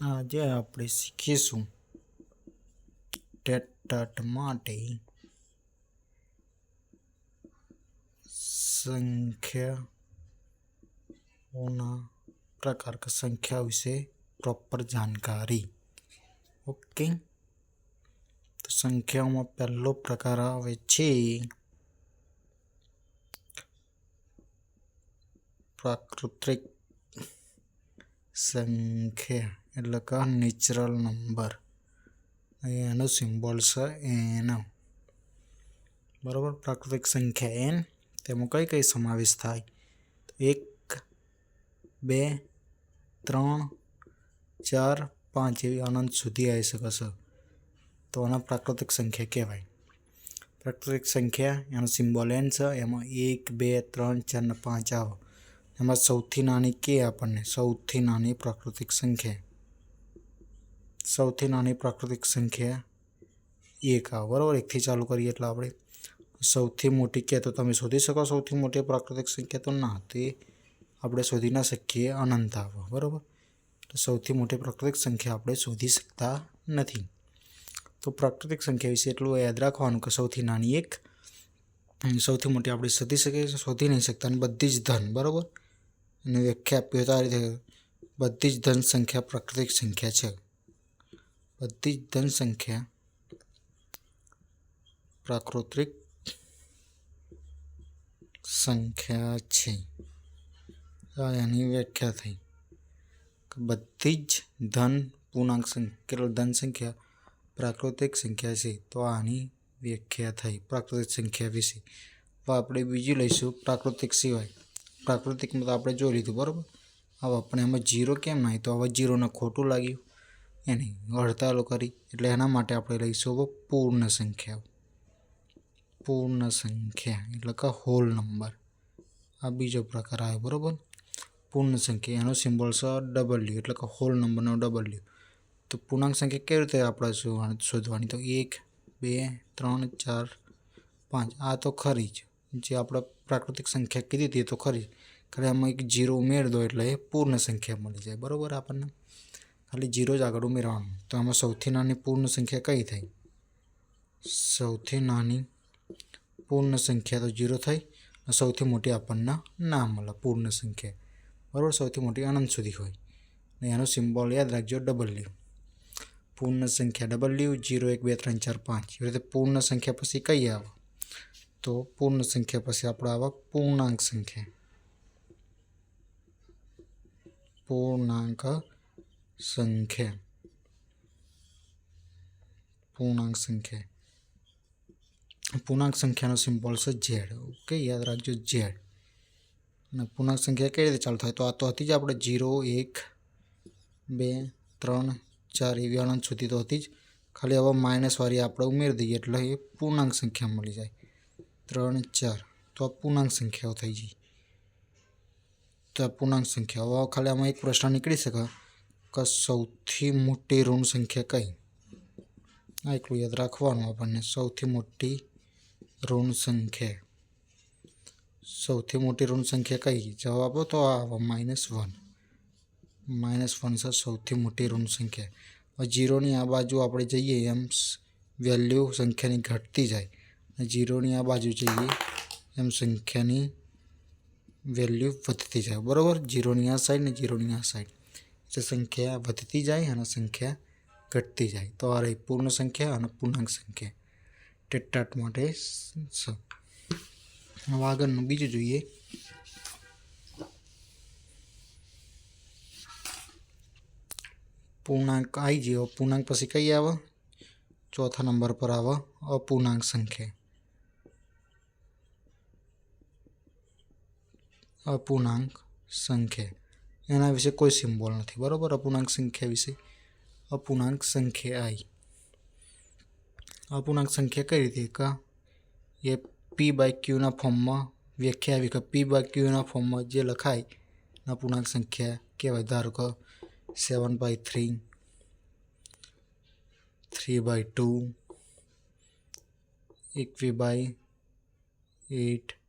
આજે આપણે શીખીશું ટેટ માટે સંખ્યાઓના પ્રકાર કે સંખ્યા વિશે પ્રોપર જાણકારી. ઓકે તો સંખ્યાઓમાં પહેલો પ્રકાર આવે છે પ્રાકૃતિક સંખ્યા. એટલે કે નેચરલ નંબર એનો સિમ્બોલ છે એન. બરાબર? પ્રાકૃતિક સંખ્યા એન તેમાં કઈ કઈ સમાવેશ થાય? એક, બે, ત્રણ, ચાર, પાંચ એવી અનંત સુધી આવી શકે છે. તો આના પ્રાકૃતિક સંખ્યા કહેવાય. પ્રાકૃતિક સંખ્યા, એનો સિમ્બોલ એન છે, એમાં એક, બે, ત્રણ, ચાર ને પાંચ આવો. એમાં સૌથી નાની કે આપણને, સૌથી નાની પ્રાકૃતિક સંખ્યા. સૌથી નાની પ્રાકૃતિક સંખ્યા એક આવે બરાબર? એકથી ચાલુ કરીએ એટલે આપણે સૌથી મોટી કે તો તમે શોધી શકો સૌથી મોટી પ્રાકૃતિક સંખ્યા તો ના, તે આપણે શોધી ના શકીએ અનંત આવે, બરાબર? તો સૌથી મોટી પ્રાકૃતિક સંખ્યા આપણે શોધી શકતા નથી. તો પ્રાકૃતિક સંખ્યા વિશે એટલું યાદ રાખવાનું કે સૌથી નાની એક સૌથી મોટી આપણે શોધી શકીએ શોધી નહીં શકતા, અને બધી જ ધન, બરાબર? અને વ્યાખ્યા આપી તો આ રીતે બધી જ ધન સંખ્યા પ્રાકૃતિક સંખ્યા છે. બધી જ ધન સંખ્યા પ્રાકૃતિક સંખ્યા છે. આ એની વ્યાખ્યા થઈ. બધી જ ધન પૂર્ણાંક સંખ્યા ધન સંખ્યા પ્રાકૃતિક સંખ્યા છે. તો આની વ્યાખ્યા થઈ પ્રાકૃતિક સંખ્યા વિશે. હવે આપણે બીજી લઈશું પ્રાકૃતિક સિવાય. પ્રાકૃતિકમાં તો આપણે જોઈ લીધું, બરાબર? હવે આપણે એમાં જીરો કેમ નહીં તો હવે જીરોને ખોટું લાગ્યું. એની હડતાલો કરી. એટલે એના માટે આપણે લઈશું પૂર્ણ સંખ્યાઓ પૂર્ણ સંખ્યા. એટલે કે હોલ નંબર આ બીજો પ્રકાર આવ્યો બરાબર? પૂર્ણ સંખ્યા. એનો સિમ્બોલ છે ડબલ્યુ એટલે કે હોલ નંબરનો ડબલ્યુ તો પૂર્ણાંક સંખ્યા કેવી રીતે આપણે શોધવાની? તો એક, બે, ત્રણ, ચાર, પાંચ. આ તો ખરી જ. જે આપણે પ્રાકૃતિક સંખ્યા કીધી હતી એ તો ખરી જ. ખાલી આમાં એક જીરો ઉમેર દો એટલે એ પૂર્ણ સંખ્યા મળી જાય. બરાબર આપણને? ખાલી જીરો જ આગળ ઉમેરવાનું. તો આમાં સૌથી નાની પૂર્ણ સંખ્યા કઈ થઈ? સૌથી નાની પૂર્ણ સંખ્યા તો જીરો થઈ અને સૌથી મોટી આપણને ના મળે પૂર્ણ સંખ્યા. બરાબર? સૌથી મોટી અનંત સુધી હોય. અને એનો સિમ્બોલ યાદ રાખજો ડબલ્યુ પૂર્ણ સંખ્યા ડબલ્યુ જીરો, એક, બે, ત્રણ, ચાર, પાંચ. એવી રીતે પૂર્ણ સંખ્યા પછી કઈ આવે તો પૂર્ણ સંખ્યા પછી આપણે આવે પૂર્ણાંક સંખ્યા. પૂર્ણાંક સંખ્યા પૂર્ણાંક સંખ્યા પૂર્ણાંક સંખ્યાનો સિમ્બોલ છે ઝેડ ઓકે યાદ રાખજો ઝેડ અને પૂર્ણાંક સંખ્યા કઈ રીતે ચાલુ થાય તો આ તો હતી જ આપણે જીરો એક બે ત્રણ ચાર એવી અનંત સુધી તો હતી જ ખાલી હવે માઇનસવાળી આપણે ઉમેરી દઈએ એટલે એ પૂર્ણાંક સંખ્યા મળી જાય ત્રણ ચાર તો આ પૂર્ણાંક સંખ્યાઓ થઈ જાય તો આ પૂર્ણાંક સંખ્યા હવે ખાલી આમાં એક પ્રશ્ન નીકળી શકે કે સૌથી મોટી ઋણ સંખ્યા કઈ? આ એટલું યાદ રાખવાનું આપણને. સૌથી મોટી ઋણ સંખ્યા. સૌથી મોટી ઋણ સંખ્યા કઈ? જવાબ તો આ માઇનસ વન માઇનસ વન છે સૌથી મોટી ઋણ સંખ્યા. હવે જીરોની આ બાજુ આપણે જઈએ એમ વેલ્યુ સંખ્યાની ઘટતી જાય. અને જીરોની આ બાજુ જઈએ એમ સંખ્યાની વેલ્યુ વધતી જાય. બરાબર? જીરોની આ સાઈડ ને જીરોની આ સાઈડ એટલે સંખ્યા વધતી જાય અને સંખ્યા ઘટતી જાય તો આ રહી પૂર્ણ સંખ્યા અને પૂર્ણાંક સંખ્યા ટેટાટ માટે છે હવે આગળનું બીજું જોઈએ પૂર્ણાંક આવી ગયો પૂર્ણાંક પછી કઈ આવે ચોથા નંબર પર આવે અપૂર્ણાંક સંખ્યા અપૂર્ણાંક સંખ્યા એના વિશે કોઈ સિમ્બોલ નથી. બરાબર? અપૂર્ણાંક સંખ્યા વિશે. અપૂર્ણાંક સંખ્યા આઈ. અપૂર્ણાંક સંખ્યા કઈ રીતે? કા, એ પી બાય ક્યુના ફોર્મમાં વ્યાખ્યા આવી. કે પી બાય ક્યુના ફોર્મમાં જે લખાય અપૂર્ણાંક સંખ્યા કહેવાય. ધારો કે seven by three three by two એકવી બાય એટ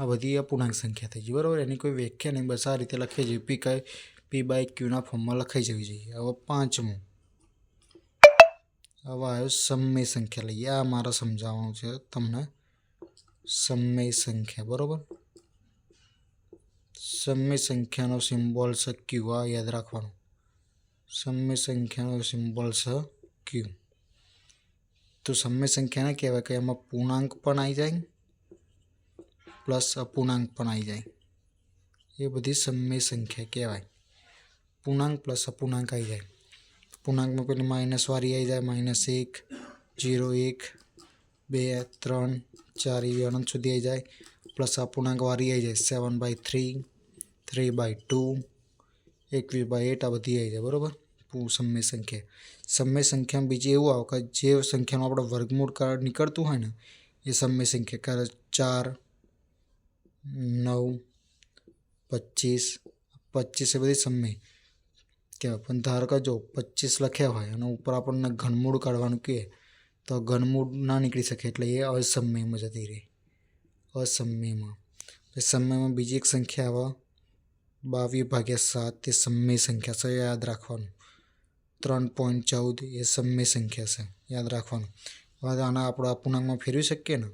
આ બધી અપૂર્ણાંક સંખ્યા થઈ ગઈ. બરાબર? એની કોઈ વ્યાખ્યા નહીં, બસ આ રીતે લખીએ છીએ પી કાય પી બાય ક્યુના ફોર્મમાં લખાઈ જવી જોઈએ. હવે પાંચમું. હવે આવ્યો સમય સંખ્યા. લઈએ. આ મારે સમજાવવાનું છે તમને. સમય સંખ્યા. બરાબર? સમય સંખ્યાનો સિમ્બોલ છે ક્યુ આ યાદ રાખવાનું. સમય સંખ્યાનો સિમ્બોલ છે ક્યુ તો સમય સંખ્યાને કહેવાય કે એમાં પૂર્ણાંક પણ આવી જાય પ્લસ અપૂર્ણાંક પણ આવી જાય એ બધી સમય સંખ્યા કહેવાય પૂર્ણાંક પ્લસ અપૂર્ણાંક આવી જાય પૂર્ણાંકમાં પેલી માઇનસ વાળી આવી જાય માઇનસ એક જીરો એક બે ત્રણ ચાર એવી અનંત સુધી આવી જાય પ્લસ અપૂર્ણાંક વાળી આવી જાય seven by three three by two એકવીસ બાય એટ આ બધી આવી જાય બરાબર પૂ- સમય સંખ્યા સમય સંખ્યામાં બીજી એવું આવે કે જે સંખ્યાનું આપણે વર્ગમૂળ કાઢ નીકળતું હોય ને એ સમય સંખ્યા કરે ચાર નવ, પચીસ પચીસ એ બધી સમય. કહેવાય પણ ધારો કે જો પચીસ લખ્યા હોય અને ઉપર આપણને ઘનમૂળ કાઢવાનું કહે, તો ઘનમૂળ ના નીકળી શકે એટલે એ અસમયમાં જતી રહે. અસમયમાં. સમયમાં બીજી એક સંખ્યા આવે, બાવીસ ભાગ્યા સાત તે સમય સંખ્યા છે, યાદ રાખવાનું. ત્રણ પોઈન્ટ ચૌદ એ સમય સંખ્યા છે, યાદ રાખવાનું. હવે આના આપણે અપૂર્ણાંકમાં ફેરવી શકીએ ને?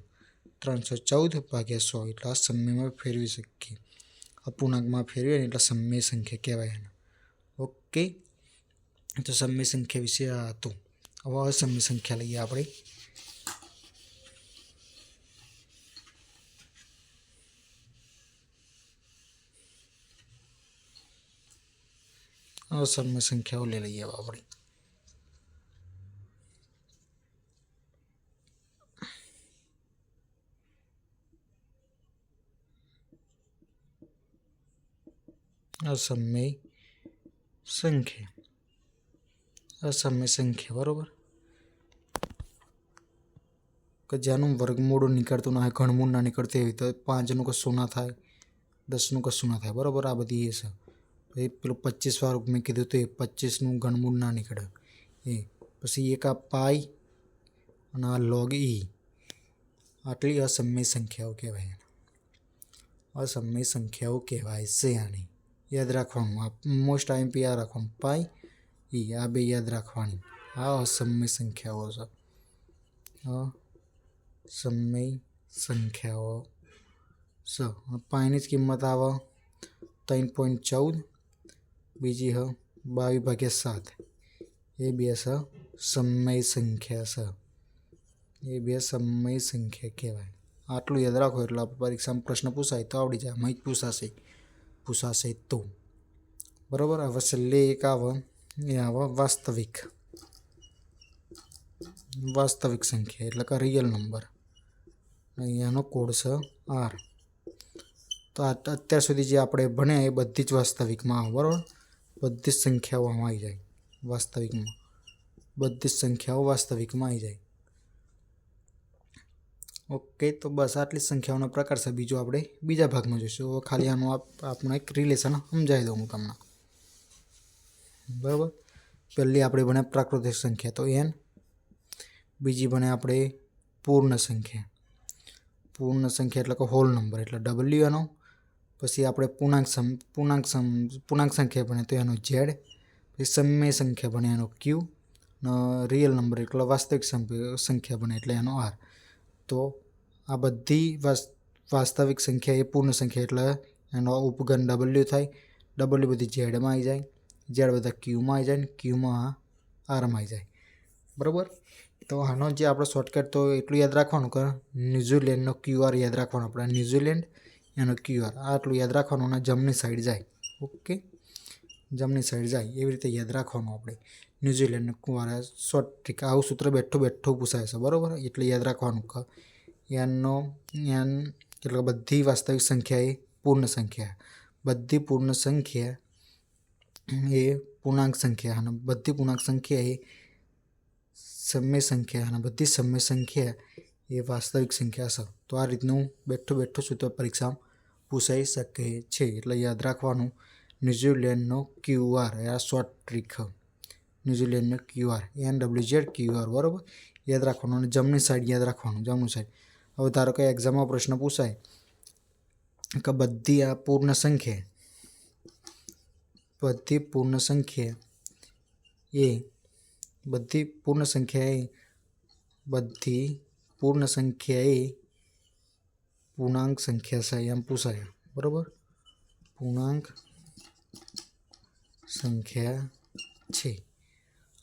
ત્રણસો ચૌદ ભાગ્યા સો એટલે આ સમયમાં ફેરવી શકીએ. અપૂર્ણાંકમાં ફેરવીએ એટલે સમય સંખ્યા કહેવાય એને. ઓકે? તો સમય સંખ્યા વિશે આ હતું. હવે અસમ્ય સંખ્યા લઈએ આપણે. અસમ્ય સંખ્યાઓ લઈ લઈએ આપણે. અસમય સંખ્યા અસમય સંખ્યા બરોબર કે જેનું વર્ગમૂળ નીકળતું ના હોય ઘણમૂળ ના નીકળતી હોય તો પાંચનું કશું ના થાય દસનું કશું ના થાય બરાબર આ બધી એ છે પછી પેલું પચીસ વાળું મેં કીધું તો એ પચીસનું ઘણમૂળ ના નીકળે એ પછી એક આ પાઈ અને આ લોગ ઈ આટલી અસમય સંખ્યાઓ કહેવાય અસમય સંખ્યાઓ કહેવાય છે આની યાદ રાખવાનું. આ મોસ્ટ આઈએમપી આ રાખવાનું. પાઈ, ઈ આ બે યાદ રાખવાની. આ અસમય સંખ્યાઓ છે. સમય સંખ્યાઓ સ પાઈની જ કિંમત આવે ત્રણ પોઈન્ટ ચૌદ, બીજી હ બાવીસ ભાગ્યા સાત. એ બે સ સમય સંખ્યા સ એ બે સમય સંખ્યા કહેવાય. આટલું યાદ રાખો એટલે પરીક્ષામાં પ્રશ્ન પૂછાય તો આવડી જાય. મહી પૂછાશે. પૂછાશે તો. બરાબર? એ આવે. વાસ્તવિક. વાસ્તવિક સંખ્યા, એટલે કે રિયલ નંબર અહીંયાનો કોડ છે આર તો અત્યાર સુધી જે આપણે ભણ્યા એ બધી જ વાસ્તવિકમાં આવે, બરાબર? બધી જ સંખ્યાઓ આવી જાય વાસ્તવિકમાં. બધી જ સંખ્યાઓ વાસ્તવિકમાં આવી જાય. ઓકે, તો બસ આટલી સંખ્યાઓનો પ્રકાર છે. બીજો આપણે બીજા ભાગમાં જોઈશું. ખાલી આનું આપ, આપણું એક રિલેશન સમજાવી દઉં હું તમને. બરાબર? પહેલી આપણે ભણ્યા પ્રાકૃતિક સંખ્યા, તો એન બીજી બને આપણે પૂર્ણ સંખ્યા. પૂર્ણ સંખ્યા એટલે કે હોલ નંબર એટલે ડબલ્યુ એનો. પછી આપણે પૂર્ણાંક સમ પૂર્ણાંક સમ, પૂર્ણાંક સંખ્યા બને તો એનો ઝેડ પછી સમય સંખ્યા બને એનો ક્યુ રિયલ નંબર એટલે વાસ્તવિક સંખ્યા ભણે એટલે એનો આર તો આ બધી વાસ- વાસ્તવિક સંખ્યા એ પૂર્ણ સંખ્યા એટલે એનો ઉપગણ ડબલ્યુ થાય. ડબલ્યુ બધી ઝેડમાં આવી જાય. ઝેડ બધા ક્યુમાં આવી જાય ને ક્યુમાં આરમાં આવી જાય. બરાબર? તો આનો જે આપણો શોર્ટકટ તો એટલું યાદ રાખવાનું કે ન્યૂઝીલેન્ડનો ક્યુઆર યાદ રાખવાનો આપણે. ન્યૂઝીલેન્ડ એનો ક્યુઆર આટલું યાદ રાખવાનું અને જમણી સાઈડ જાય. ઓકે? જમણી સાઈડ જાય. એવી રીતે યાદ રાખવાનું આપણે. ન્યૂઝીલેન્ડનો ક્યુઆર શોર્ટ ટ્રીક આવું સૂત્ર બેઠું બેઠું પૂછાય છે. બરાબર? એટલે યાદ રાખવાનું કે એનનો એન એટલે બધી વાસ્તવિક સંખ્યા એ પૂર્ણ સંખ્યા બધી પૂર્ણ સંખ્યા એ પૂર્ણાંક સંખ્યા અને બધી પૂર્ણાંક સંખ્યા એ સમય સંખ્યા અને બધી સમય સંખ્યા એ વાસ્તવિક સંખ્યા છે તો આ રીતનું બેઠું બેઠું સૂત્ર પરીક્ષામાં પૂછાઈ શકે છે. એટલે યાદ રાખવાનું. ન્યૂઝીલેન્ડનો ક્યુઆર એ આ short trick ન્યૂઝીલેન્ડનો QR N W Z QR બરાબર? યાદ રાખવાનું. અને જમણી સાઈડ યાદ રાખવાનું. જમણી સાઈડ હવે ધારો કે એક્ઝામમાં પ્રશ્ન પૂછાય, કે બધી આ પૂર્ણ સંખ્યા, બધી પૂર્ણ સંખ્યા એ, બધી પૂર્ણ સંખ્યા એ, બધી પૂર્ણ સંખ્યા એ પૂર્ણાંક સંખ્યા છે એમ પૂછાય, બરાબર? પૂર્ણાંક સંખ્યા છે.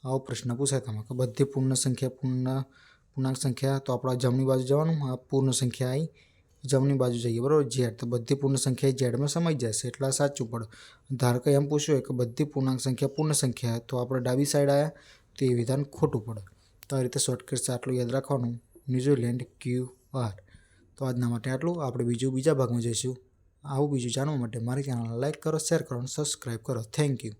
આવો પ્રશ્ન પૂછાય તમે કે બધી પૂર્ણ સંખ્યા પૂર્ણ પૂર્ણાંક સંખ્યા, તો આપણે જમણી બાજુ જવાનું, આ પૂર્ણ સંખ્યા આવી જમણી બાજુ જઈએ, બરાબર? ઝેડ તો બધી પૂર્ણ સંખ્યા ઝેડમાં સમાઈ જશે, એટલે સાચું પડે. ધારો કે એમ પૂછ્યું હોય કે બધી પૂર્ણાંક સંખ્યા પૂર્ણ સંખ્યા, તો આપણે ડાબી સાઈડ આવ્યા તો એ વિધાન ખોટું પડે. તો આ રીતે શોર્ટકટ આટલું યાદ રાખવાનું. ન્યુઝીલેન્ડ ક્યુ આર તો આજના માટે આટલું. આપણે બીજું બીજા ભાગમાં જઈશું. આવું બીજું જાણવા માટે મારી ચેનલને લાઇક કરો શેર કરો અને સબસ્ક્રાઈબ કરો. Thank you